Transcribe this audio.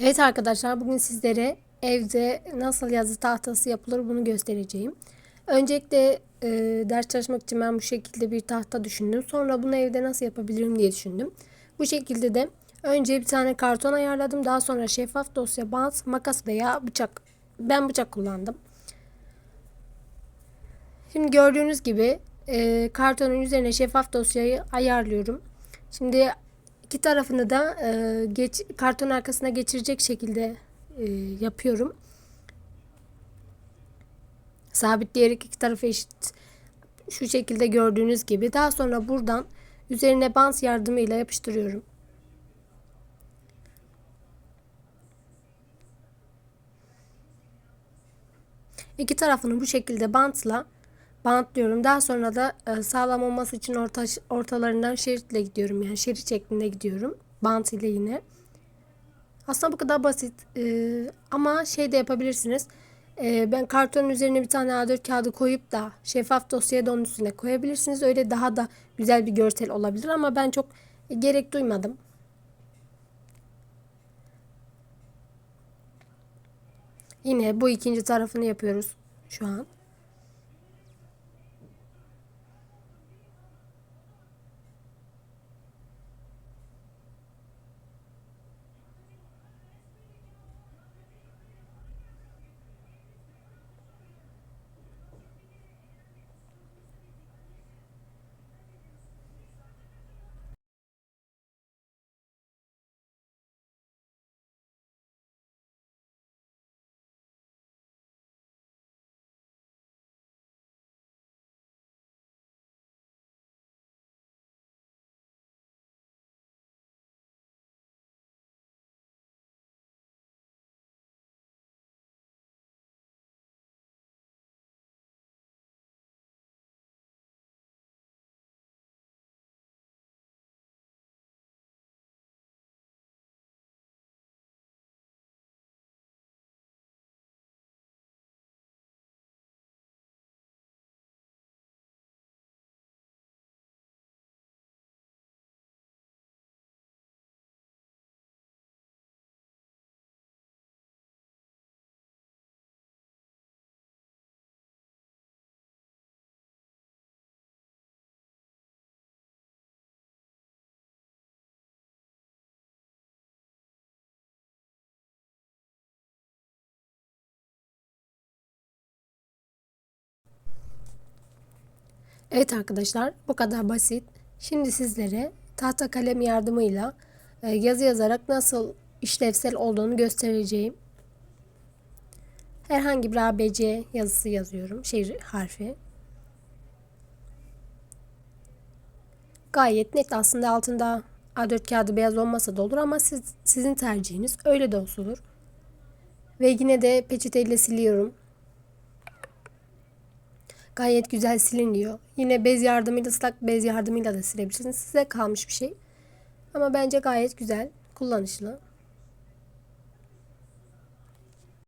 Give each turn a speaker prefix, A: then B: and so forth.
A: Evet arkadaşlar bugün sizlere evde nasıl yazı tahtası yapılır bunu göstereceğim. Öncelikle e, ders çalışmak için ben bu şekilde bir tahta düşündüm. Sonra bunu evde nasıl yapabilirim diye düşündüm. Bu şekilde de önce bir tane karton ayarladım. Daha sonra şeffaf dosya, bant, makas veya bıçak. Ben bıçak kullandım. Şimdi gördüğünüz gibi e, kartonun üzerine şeffaf dosyayı ayarlıyorum. Şimdi iki tarafını da e, geç, karton arkasına geçirecek şekilde e, yapıyorum. Sabitleyerek iki tarafı eşit şu şekilde gördüğünüz gibi. Daha sonra buradan üzerine bant yardımıyla yapıştırıyorum. İki tarafını bu şekilde bantla bantlıyorum. Daha sonra da e, sağlam olması için orta, ortalarından şeritle gidiyorum. Yani şerit şeklinde gidiyorum. Bant ile yine. Aslında bu kadar basit. E, ama şey de yapabilirsiniz. E, ben kartonun üzerine bir tane A4 kağıdı koyup da şeffaf dosyaya da onun üstüne koyabilirsiniz. Öyle daha da güzel bir görsel olabilir ama ben çok gerek duymadım. Yine bu ikinci tarafını yapıyoruz şu an. Evet arkadaşlar bu kadar basit. Şimdi sizlere tahta kalem yardımıyla e, yazı yazarak nasıl işlevsel olduğunu göstereceğim. Herhangi bir ABC yazısı yazıyorum. Şey harfi. Gayet net aslında altında A4 kağıdı beyaz olmasa da olur ama siz, sizin tercihiniz öyle de olur. Ve yine de peçeteyle siliyorum. Gayet güzel siliniyor. Yine bez yardımıyla ıslak bez yardımıyla da silebilirsiniz. Size kalmış bir şey. Ama bence gayet güzel, kullanışlı.